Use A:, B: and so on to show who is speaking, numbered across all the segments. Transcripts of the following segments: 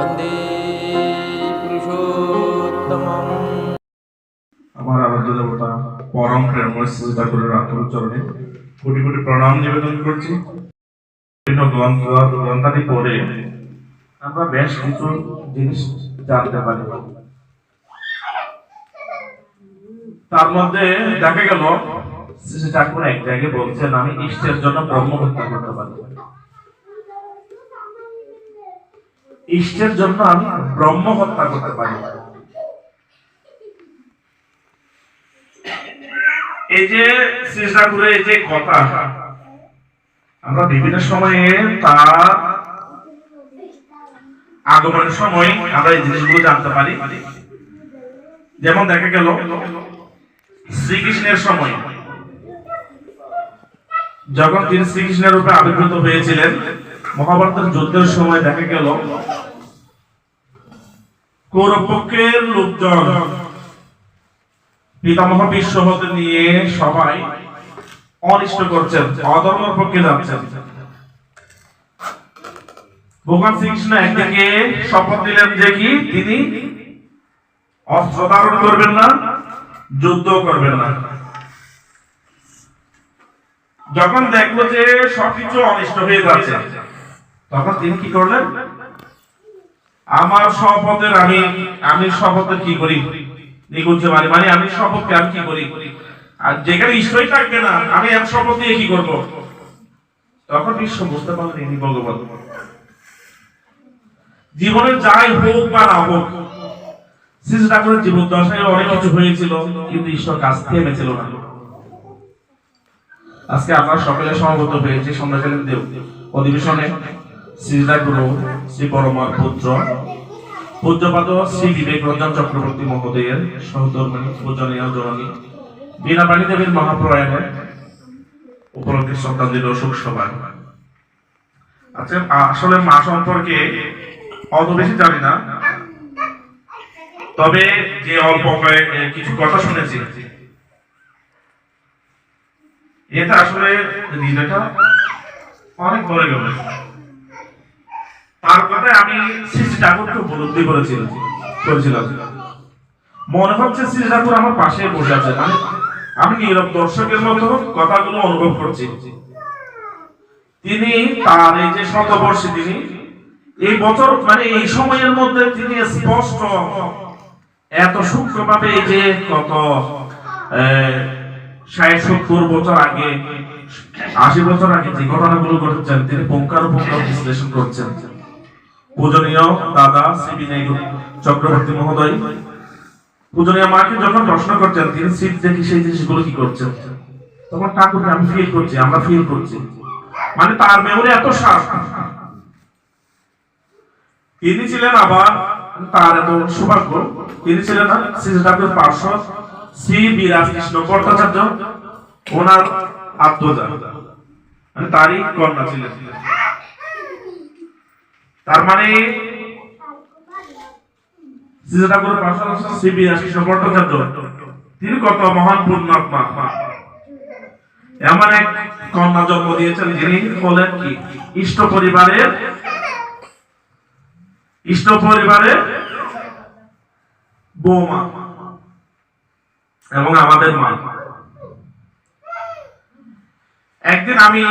A: বন্দে
B: আমার আরাধ্য দেবতা পরম প্রেমময় শ্রী ঠাকুরের আন্তর চরণে কোটি কোটি প্রণাম নিবেদন করছি। বিভিন্ন গ্রন্থ গ্রন্থাদি পড়ে আমরা বেশ কিছু জিনিস জানতে পারি। তার মধ্যে দেখা গেল, শ্রী ঠাকুর এক জায়গায় বলছেন, আমি ইষ্টের জন্য ব্রহ্ম হত্যা করতে পারি। ইষ্টের জন্য আমি ব্রহ্ম হত্যা করতে পারি। এই যে শ্রী এই যে কথা, আমরা বিভিন্ন সময়ে তার আগমনের সময় আমরা এই জিনিসগুলো জানতে পারি। যেমন দেখা গেল, শ্রীকৃষ্ণের সময়, যখন তিনি শ্রীকৃষ্ণের রূপে আবির্ভূত হয়েছিলেন মহাভারতের যুদ্ধের সময় দেখা গেল কৌরব পক্ষের লোকজন পিতামহ নিয়ে সবাই অনিষ্ট করছেন, অধর্মের পক্ষে যাচ্ছেন। ভগবান শ্রীকৃষ্ণ একদিকে শপথ দিলেন যে কি, তিনি অস্ত্র ধারণ করবেন না যুদ্ধ করবেন না। যখন দেখল যে সবকিছু অনিষ্ট হয়ে যাচ্ছে তখন তিনি কি করলেন? আমার শপথের আমি আমি শপথের কি করি? নিগুঞ্জে মারি মানে আমি শপথকে আমি কি করি? আর যেখানে ঈশ্বরই থাকবে না, আমি এক শপথ দিয়ে কি করব? তখন বিশ্ব বুঝতে পারলেন ইনি ভগবান। জীবনে যাই হোক বা না হোক, শ্রী ঠাকুরের জীবন দশায় অনেক কিছু হয়েছিল, কিন্তু ঈশ্বর কাছ থেমেছিল না। আজকে আমরা সকলে সমবেত হয়েছি সন্ধ্যাকালীন দেব অধিবেশনে। শ্রী ঠাকুর শ্রী পরমার পুত্র, পূজ্যপাদ শ্রী বিবেক রঞ্জন চক্রবর্তী মহোদয়ের সহধর্মিনী পূজনীয়, জননী বীণাপাণী দেবীর মহাপ্রয়াণে উপলক্ষে শ্রদ্ধাঞ্জলি অশোক সভায় আচ্ছা আসলে মা সম্পর্কে অত বেশি জানি না, তবে যে অল্প কিছু কথা শুনেছি। এতে আসলে হৃদয়টা অনেক ভরে গেল। তার আমি ঠাকুরকে উপলব্ধি করেছিলাম করেছিলাম। মনে হচ্ছে শ্রী ঠাকুর আমার পাশে বসে আছে। মানে আমি দর্শকের মতো কথাগুলো অনুভব করছি? তিনি তার এই যে শতবর্ষে তিনি, এই বছর মানে এই সময়ের মধ্যে তিনি স্পষ্ট এত সূক্ষ্মভাবে এই যে কত ষাট সত্তর বছর আগে, আশি বছর আগে যে ঘটনাগুলো ঘটেছেন, তিনি পুঙ্খানুপুঙ্খ বিশ্লেষণ করছেন। পূজনীয় দাদা শ্রী চক্রবর্তী মহোদয়। পূজনীয় মাকে যখন প্রশ্ন করছেন, তিনি সিট দেখি সেই জিনিসগুলো কি করছেন? তখন ঠাকুরকে আমি ফিল করছি, আমরা ফিল করছি। মানে তার মেমোরি এত শার্প তিনি ছিলেন আবার তার এত সৌভাগ্য। তিনি ছিলেন না শ্রী ঠাকুরের পার্শ্ব শ্রী বিরাজ কৃষ্ণ ভট্টাচার্য, ওনার আত্মজা মানে তারই কন্যা ছিলেন। তার মানে তিনি কত মহান পুণ্যাত্মা এমন এক কন্যা জন্ম দিয়েছেন যিনি হলেন কি? ইষ্ট পরিবারের ইষ্ট পরিবারের বৌমা এবং আমাদের মা। একদিন আমি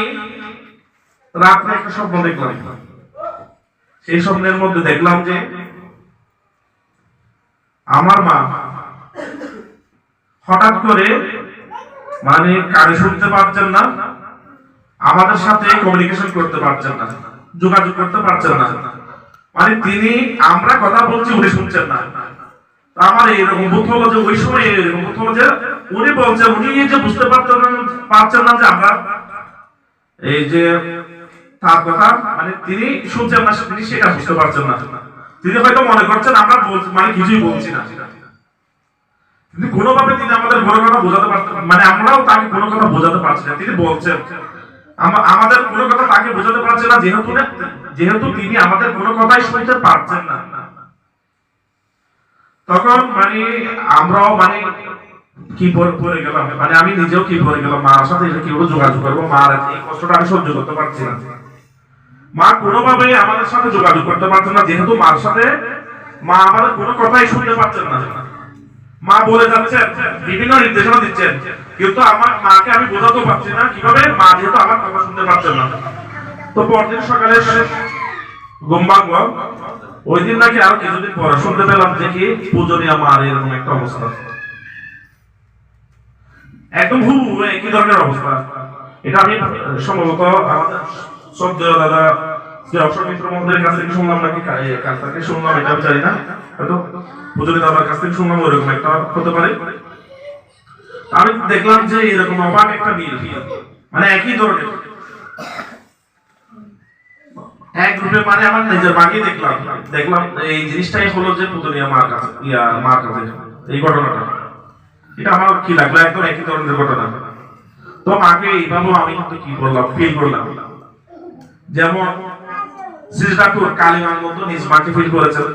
B: রাত্রে একটা স্বপ্ন দেখলাম। সেই স্বপ্নের মধ্যে দেখলাম যে আমার মা হঠাৎ করে মানে কানে শুনতে পারছেন না, আমাদের সাথে কমিউনিকেশন করতে পারছেন না, যোগাযোগ করতে পারছেন না। মানে তিনি আমরা কথা বলছি, উনি শুনছেন না। আমার এইরকম বোধ হলো যে ওই সময় এরকম বোধ হলো যে উনি বলছেন, উনি যে বুঝতে পারছেন না যে আমরা এই যে তার কথা মানে তিনি শুনছেন না তিনি সেটা বুঝতে পারছেন না। তিনি হয়তো মনে করছেন, আমরা মানে কিছুই বলছি না। কিন্তু কোনোভাবে তিনি আমাদের কোনো কথা বোঝাতে পারতেন মানে আমরাও তাকে কোনো কথা বোঝাতে পারছি না। তিনি বলছেন আমাদের কোনো কথা তাকে বোঝাতে পারছে না, যেহেতু যেহেতু তিনি আমাদের কোনো কথাই শুনতে পারছেন না। তখন মানে আমরাও মানে কি পড়ে গেলাম মানে আমি নিজেও কি পড়ে গেলাম, মার সাথে এটা যোগাযোগ করব? মার এই কষ্টটা আমি সহ্য করতে পারছি না। মা কোনোভাবে আমাদের সাথে যোগাযোগ করতে পারছেন না, যেহেতু মার সাথে মা আমাদের কোনো কথাই শুনতে পাচ্ছেন না। মা বলে যাচ্ছেন, বিভিন্ন নির্দেশনা দিচ্ছেন, কিন্তু আমার মাকে আমি বোঝাতে পারছি না কীভাবে মা যেহেতু আমার কথা শুনতে পাচ্ছেন না। তো পরদিন সকালে ঘুম ভাঙলো। ওই দিন নাকি আরও কিছুদিন পরে শুনতে পেলাম যে কি পূজনীয় মার এরকম একটা অবস্থা। একদম হু একই ধরনের অবস্থা? এটা আমি সম্ভবত আমাদের শ্রদ্ধেয় দাদা অবসর মিত্র মহোদয়ের কাছ থেকে শুনলাম নাকি? শুনলাম এটা জানি না, হয়তো দাদার কাছ থেকে শুনলাম ওইরকম একটা হতে পারে। আমি দেখলাম যে এরকম অবাক একটা মানে একই ধরনের। এক গ্রুপে মানে আমার নিজের মাকে দেখলাম। দেখলাম এই জিনিসটাই হলো যে পুতনিয়া মার কাছে, ইয়া, মার কাছে, এই ঘটনাটা। এটা আমার কি লাগল? একদম একই ধরনের ঘটনা। তো মাকে এইভাবে আমি কি করলাম ফিল করলাম। যেমন শ্রী কালিমার মতো নিজ মাকে ফিল করেছেন।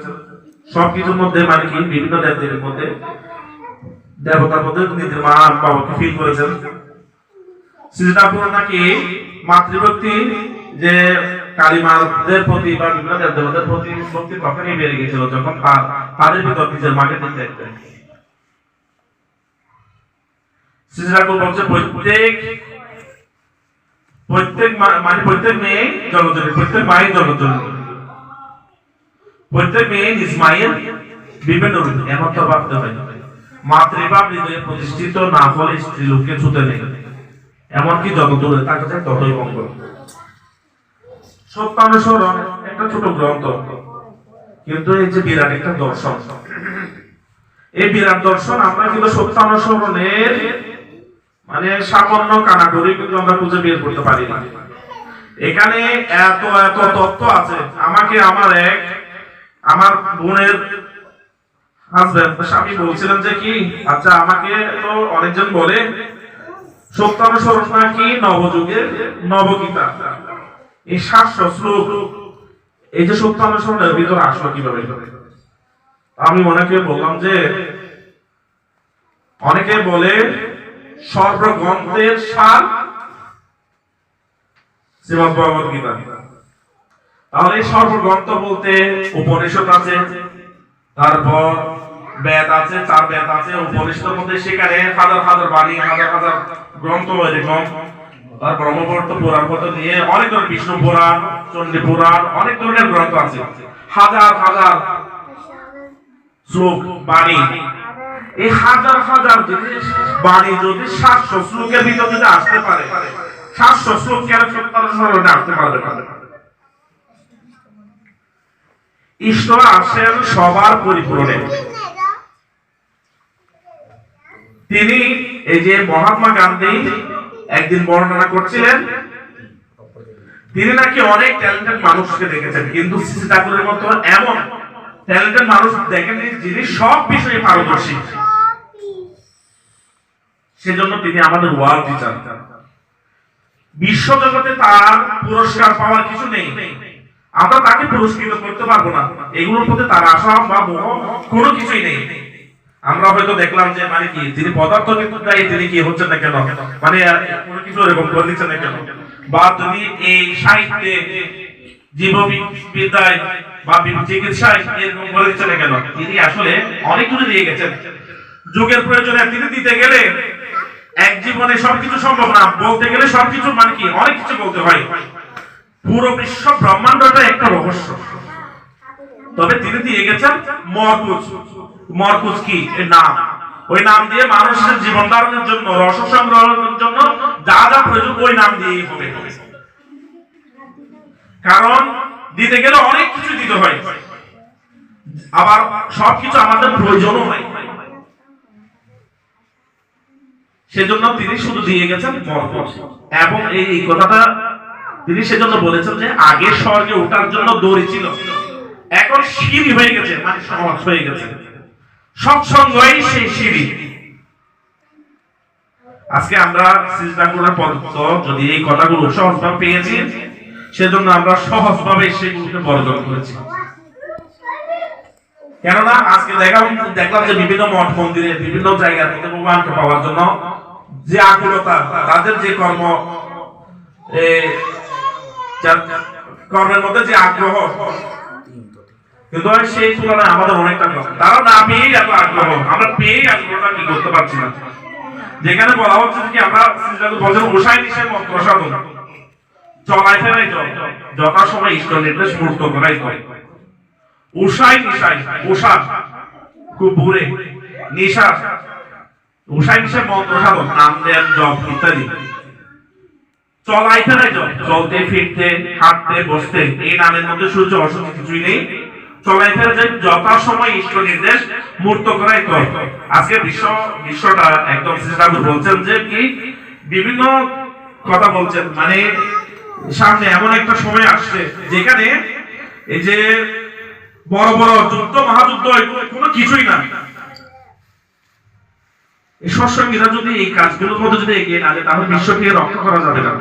B: সবকিছুর মধ্যে মানে কি? বিভিন্ন দেবদেবীর মধ্যে। দেবতার মধ্যে নিজের মা বাবাকে ফিল করেছেন। নাকি মাতৃভক্তি, যে কালিমাদের প্রতি বা বিভিন্ন দেবদেবতার প্রতি বেড়ে যখন তাদের ভিতর নিজের মাকে বলছে, প্রত্যেক প্রত্যেক মানে প্রত্যেক মেয়ে প্রত্যেক জনজনী প্রত্যেক মেয়ে নিজ মায়ের বিভিন্ন ভাবতে হয়। মাতৃভাব হৃদয়ে প্রতিষ্ঠিত না হলে স্ত্রী লোককে ছুতে নেই এমনকি যত দূরে ততই মঙ্গল। একটা ছোট গ্রন্থ। কিন্তু এই যে বিরাট একটা দর্শন। এই বিরাট দর্শন আমরা কিন্তু সত্যানুসরণের মানে সামান্য কানাকড়ি কিন্তু আমরা খুঁজে বের করতে পারি না। এখানে এত এত তথ্য আছে। আমাকে আমার এক, আমার বোনের হাজবেন্ড স্বামী বলছিলেন যে কি আচ্ছা আমাকে তো অনেকজন বলে, সত্যানুসরণ নবযুগের নবগীতা? এই এই যে সত্যানুসরণের ভিতরে আসলো কীভাবে? আমি অনেকে বললাম যে, অনেকে বলে সর্বগ্রন্থের সার? শ্রীমদ ভগবত গীতা। তাহলে সর্বগ্রন্থ বলতে উপনিষদ আছে, তারপর বেদ আছে, চার বেদ আছে, উপনিষদের মধ্যে সেখানে হাজার হাজার বাণী, হাজার হাজার গ্রন্থ এরকম তার ব্রহ্মবর্ত পুরাণ কত নিয়ে অনেক ধরনের বিষ্ণু পুরাণ চণ্ডী পুরাণ, অনেক ধরনের গ্রন্থ আছে। হাজার হাজার শ্লোক, বাণী এই হাজার হাজার জিনিস বাণী যদি সাতশো শ্লোকের ভিতর যদি আসতে পারে, সাতশো শ্লোক কেন সত্তর স্মরণে আসতে পারবে? ঈশ্বর আসেন সবার পরিপূরণে তিনি এই যে মহাত্মা গান্ধী একদিন বর্ণনা করছিলেন, তিনি নাকি অনেক ট্যালেন্টেড মানুষকে দেখেছেন, কিন্তু ঠাকুরের মতো এমন ট্যালেন্টেড মানুষ দেখেননি যিনি সব বিষয়ে পারদর্শী, সেজন্য তিনি আমাদের ওয়ার্ল্ড টিচার বিশ্ব জগতে তার পুরস্কার পাওয়ার কিছু নেই। আমরা তাকে পুরস্কৃত করতে পারব না। এগুলোর প্রতি তার আশা বা মোহ কোনো কিছুই নেই। আমরা হয়তো দেখলাম যে মানে কি তিনি পদার্থ বিদ্যায় তিনি কি হচ্ছেন না কেন? মানে কিছু এরকম করে দিচ্ছেন না কেন? বা তিনি এই সাহিত্যে জীববিদ্যায় বা চিকিৎসায় এরকম দিচ্ছেন না কেন তিনি আসলে অনেক কিছু দিয়ে গেছেন। যুগের প্রয়োজনে তিনি দিতে গেলে এক জীবনে সবকিছু সম্ভব না। বলতে গেলে সবকিছু মানে কি? অনেক কিছু বলতে হয়। পুরো বিশ্ব ব্রহ্মাণ্ডটা একটা রহস্য। তবে তিনি দিয়ে গেছেন মরকুজ মরকুজ কি? নাম। ওই নাম দিয়ে মানুষের জীবন ধারণের জন্য, রস সংগ্রহের জন্য যা যা প্রয়োজন, ওই নাম দিয়েই হবে। কারণ দিতে গেলে অনেক কিছু দিতে হয়। আবার সবকিছু আমাদের প্রয়োজনও হয়। সেজন্য তিনি শুধু দিয়ে গেছেন মরকুজ এবং এই কথাটা তিনি সেজন্য বলেছেন যে আগে স্বর্গে ওঠার জন্য দড়ি ছিল। এখন সিঁড়ি হয়ে গেছে মানে সহজ হয়ে গেছে। সৎসঙ্গই সেই সিঁড়ি। আজকে আমরা সিজদাকুরের পদ্ধত যদি এই কথাগুলো সহজভাবে পেয়েছি সেজন্য আমরা সহজভাবে সেগুলোকে বর্জন করেছি। কেননা আজকে দেখলাম দেখলাম যে বিভিন্ন মঠ মন্দিরে বিভিন্ন জায়গার মধ্যে ভগবানকে পাওয়ার জন্য যে আকুলতা, তাদের যে কর্ম কর্মের মধ্যে যে আগ্রহ। কিন্তু সেই তুলনায় আমাদের অনেকটা পেয়েই এত আগ্রহ। আমরা পেয়েই আগ্রহটা কি করতে পারছি না। যেখানে বলা হচ্ছে কি আমরা বলছেন উষাই নিষেধ মন্ত্র সাধন। চলাই ফেলাই জল ইষ্ট নির্দেশ মূর্ত করাই করে উষাই নিশাই, উষা, খুব নিশা। উষাই নিশাই মন্ত্র সাধন নাম দেন জপ ইত্যাদি। চলাই ফেলাই চলতে, ফিরতে, হাঁটতে, বসতে, এই নামের মধ্যে সূর্য অসুখ কিছুই নেই। চলাই ফেলে যায় যথা সময় ইষ্ট নির্দেশ মূর্ত করাই তো। আজকে বিশ্ব, বিশ্বটা একদম বলছেন যে কি, বিভিন্ন কথা বলছেন। মানে সামনে এমন একটা সময় আসছে যেখানে এই যে বড় বড় যুদ্ধ, মহাযুদ্ধ কোনো কিছুই না। সৎসঙ্গীরা যদি এই কাজগুলোর মধ্যে যদি এগিয়ে না যায়, তাহলে বিশ্বকে রক্ষা করা যাবে না।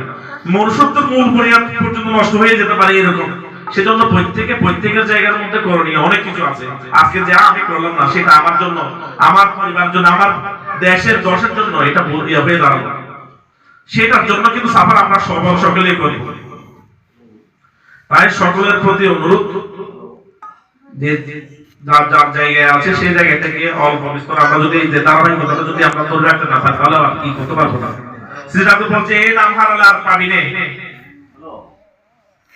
B: মূল পর্যন্ত নষ্ট হয়ে যেতে পারে এরকম। সেজন্য প্রত্যেকে প্রত্যেকের জায়গার মধ্যে করণীয় অনেক কিছু আছে। আজকে যা আমি করলাম না, সেটা আমার জন্য, আমার পরিবারের জন্য, আমার দেশের দশের জন্য, এটা ইয়ে হয়ে দাঁড়াবো সেটার জন্য কিন্তু সাফার আমরা সবাই সকলেই করি। তাই সকলের প্রতি অনুরোধ যে যার যার জায়গায় আছে, সেই জায়গা থেকে অল্প বিস্তর আমরা যদি যে যদি আমরা ধরে রাখতে না তাহলে কি করতে পারব না। বলছে, এই নাম হারালে আর পাবি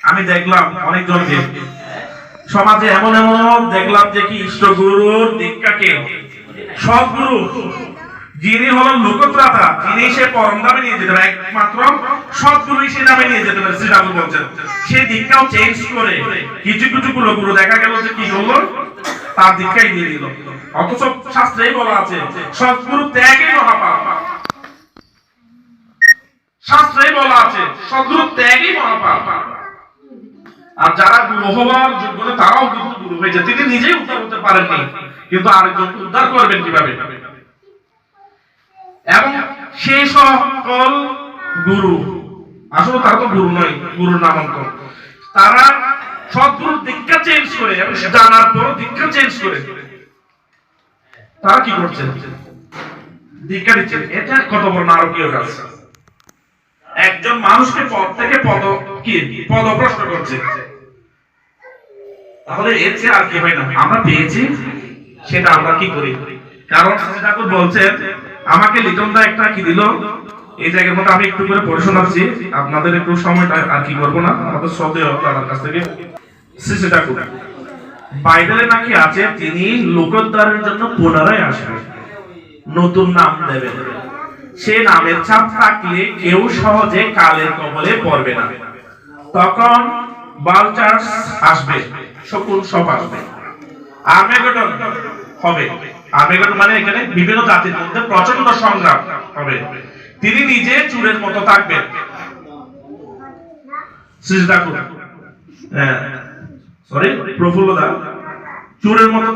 B: আমি দেখলাম অনেকজনকে। সমাজে এমন এমন দেখলাম যে কি ইষ্টগুরুর দীক্ষাকে সদ্গুরু। যিনি হলেন লোকত্রাতা তিনি সে পরম দামে নিয়ে যেতে পারে একমাত্র সদ্গুরু সে নামে নিয়ে যেতে পারে শ্রী ঠাকুর বলছেন। সে দীক্ষাও চেঞ্জ করে, কিছু কিছু কুলগুরু দেখা গেল যে কি করল? তার দীক্ষাই দিয়ে দিল অথচ শাস্ত্রেই বলা আছে, সদ্গুরু ত্যাগই মহাপাপ শাস্ত্রেই বলা আছে, সদ্গুরু ত্যাগই মহাপাপ আর যারা গুরু হওয়ার যোগ্য তারাও কিন্তু গুরু হয়েছে তিনি নিজেই উদ্ধার হতে পারেননি, কিন্তু আরেকজন উদ্ধার করবেন কীভাবে? এবং সেই সকল গুরু। আসলে তারা তো গুরু নয়, গুরুর নামান্তর তারা সদ্গুরু দীক্ষা চেঞ্জ করে এবং জানার পর দীক্ষা চেঞ্জ করে। তারা কি করছে? দীক্ষা দিচ্ছেন এটা কত বড় নারকীয় কাজ। একজন মানুষকে পদ থেকে পদ কি? পদ পদভ্রষ্ট করছে। তাহলে এর চেয়ে আর কি হয় না? আমরা পেয়েছি, সেটা আমরা কি করি? কারণ শ্রী ঠাকুর বলছেন আমাকে লিটন দা একটা কি দিল? এই জায়গার মধ্যে আমি একটু করে পড়ে শোনাচ্ছি। আপনাদের একটু সময়টা আর কি করব না? আমাদের শ্রদ্ধেয় তার কাছ থেকে। শ্রী ঠাকুর, বাইবেলে নাকি আছে, তিনি লোকোদ্ধারের জন্য পুনরায় আসবেন, নতুন নাম দেবেন। সে নামের ছাপ থাকলে কেউ সহজে কালের কবলে পড়বে না। তখন বালচার্স আসবে, শকুন সব আসবে। হবে। মানে এখানে বিভিন্ন জাতির মধ্যে প্রচণ্ড সংগ্রাম হবে। তিনি নিজে চুরের মতো থাকবেন।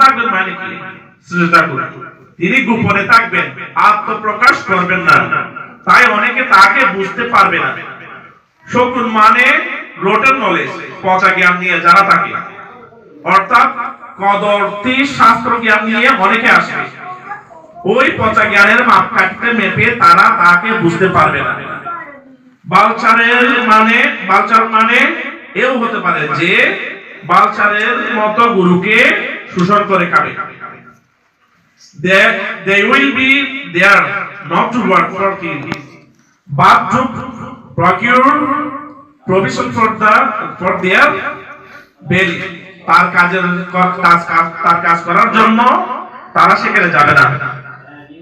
B: থাকবেন মানে তিনি গোপনে থাকবেন, আত্মপ্রকাশ করবেন না। তাই অনেকে তাকে বুঝতে পারবে না। শকুন মানে রোটেন নলেজ পচা জ্ঞান নিয়ে যারা থাকে। অর্থাৎ কদর্তি শাস্ত্র জ্ঞান নিয়ে অনেকে আসবে ওই পচা জ্ঞানের মাপকাঠিতে মেপে তারা তাকে বুঝতে পারবে না। বালচারের মানে বালচার মানে এও হতে পারে যে বালচারের মতো গুরুকে শোষণ করে খাবে। they, will be there not to work for king, but to. তার কাজের তার কাজ করার জন্য তারা সেখানে যাবে না।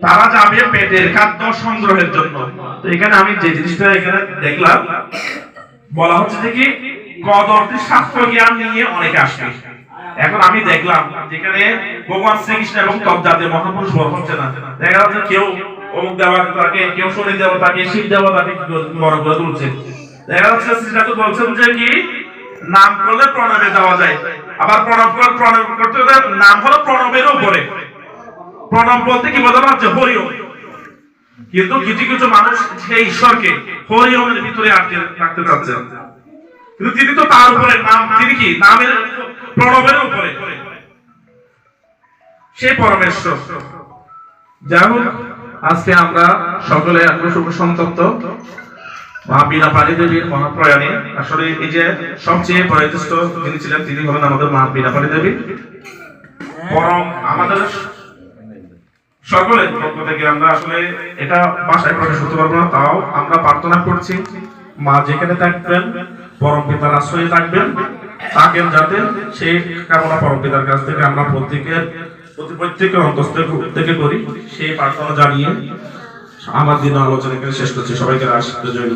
B: তারা যাবে পেটের খাদ্য সংগ্রহের জন্য। তো এখানে আমি যে জিনিসটা এখানে দেখলাম, বলা হচ্ছে যে কি, কদর্তি শাস্ত্র জ্ঞান নিয়ে অনেকে আসবে। এখন আমি দেখলাম যেখানে ভগবান শ্রীকৃষ্ণ এবং তব মহাপুরুষ বড় হচ্ছে না। দেখা যাচ্ছে কেউ অমুক দেবতাকে কেউ শনি দেবতাকে, শিব দেবতাকে বড় করে তুলছে। দেখা যাচ্ছে শ্রী ঠাকুর বলছেন যে কি, নাম করলে প্রণবে যাওয়া যায়। আবার প্রণব প্রণব করতে হলে নাম হলো প্রণবের উপরে। প্রণব বলতে কি বোঝানো হচ্ছে? হরিও কিন্তু কিছু কিছু মানুষ সেই ঈশ্বরকে হরিওমের ভিতরে আটকে রাখতে চাচ্ছে কিন্তু তিনি তো তার উপরে, নাম, তিনি কি? নামের প্রণবের উপরে। সে পরমেশ্বর। যাই হোক, আজকে আমরা সকলে আগ্রহ সন্তপ্ত। তাও আমরা প্রার্থনা করছি। মা যেখানে থাকবেন, পরম পিতার আশ্রয়ে থাকবেন, থাকেন যাতে সেই কামনা পরম পিতার কাছ থেকে আমরা প্রত্যেকের প্রতি প্রত্যেকের অন্তস্থ থেকে করি। সেই প্রার্থনা জানিয়ে আমার দিন আলোচনা এখানে শেষ করছি সবাইকে আশীর্বাদ জয়।